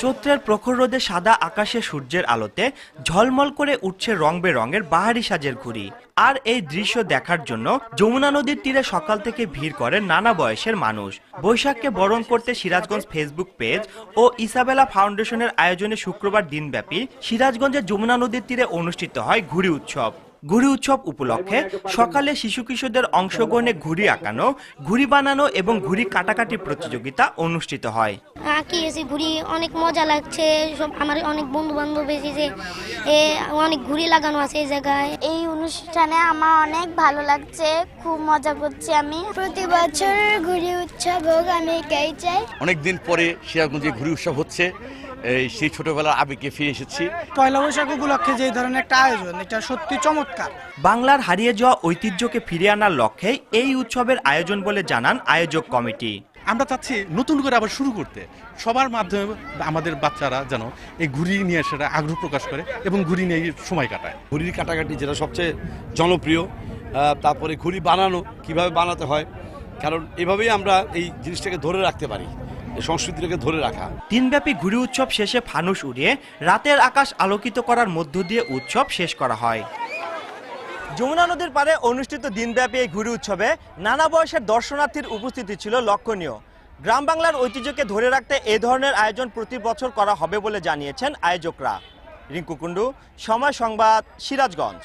চৈত্রের প্রখর রোদে সাদা আকাশে সূর্যের আলোতে ঝলমল করে উঠছে রং বেরঙের বাহারি সাজের ঘুড়ি। আর এই দৃশ্য দেখার জন্য যমুনা নদীর তীরে সকাল থেকে ভিড় করে নানা বয়সের মানুষ। বৈশাখকে বরণ করতে সিরাজগঞ্জ ফেসবুক পেজ ও ইসাবেলা ফাউন্ডেশনের আয়োজনে শুক্রবার দিনব্যাপী সিরাজগঞ্জের যমুনা নদীর তীরে অনুষ্ঠিত হয় ঘুড়ি উৎসব। ঘুড়ি উৎসব উপলক্ষে সকালে শিশু কিশোরদের অংশগ্রহণে ঘুড়ি আঁকানো ঘুড়ি বানানো এবং ঘুড়ি কাটাকাটি প্রতিযোগিতা অনুষ্ঠিত হয়। আঁকিয়েছি ঘুড়ি অনেক মজা লাগছে সব আমার অনেক বন্ধু বান্ধব এসেছে এ অনেক ঘুড়ি লাগানো আছে এই জায়গায়। এই অনুষ্ঠানে আমার অনেক ভালো লাগছে খুব মজা করছি আমি। প্রতি বছর ঘুড়ি উৎসব হোক আমি এটাই চাই অনেক দিন পরে সিরাজগঞ্জে ঘুরি উৎসব হচ্ছে। এই সেই ছোটবেলার আবেগে ফিরে এসেছি। পয়লা বৈশাখ উপলক্ষে যে ধরনের একটা আয়োজন এটা সত্যি চমৎকার। বাংলার হারিয়ে যাওয়া ঐতিহ্যকে ফিরে আনার লক্ষ্যে এই উৎসবের আয়োজন বলে জানান আয়োজক কমিটি। আমরা চাচ্ছি নতুন করে আবার শুরু করতে। সবার মাধ্যমে আমাদের বাচ্চারা যেন এই ঘুড়ি নিয়ে সেটা আগ্রহ প্রকাশ করে এবং ঘুড়ি নিয়ে সময় কাটায়। ঘুড়ির কাটাকাটি যেটা সবচেয়ে জনপ্রিয় তারপরে ঘুড়ি বানানো কীভাবে বানাতে হয় কারণ এভাবেই আমরা এই জিনিসটাকে ধরে রাখতে পারি। সংস্কৃতিটাকে ধরে রাখা। দিনব্যাপী ঘুড়ি উৎসব শেষে ফানুস উড়িয়ে রাতের আকাশ আলোকিত করার মধ্য দিয়ে উৎসব শেষ করা হয়। যমুনা নদীর পারে অনুষ্ঠিত দিনব্যাপী এই ঘুড়ি উৎসবে নানা বয়সের দর্শনার্থীর উপস্থিতি ছিল লক্ষণীয়। গ্রাম বাংলার ঐতিহ্যকে ধরে রাখতে এ ধরনের আয়োজন প্রতি বছর করা হবে বলে জানিয়েছেন আয়োজকরা। রিঙ্কু কুণ্ডু, সময় সংবাদ, সিরাজগঞ্জ।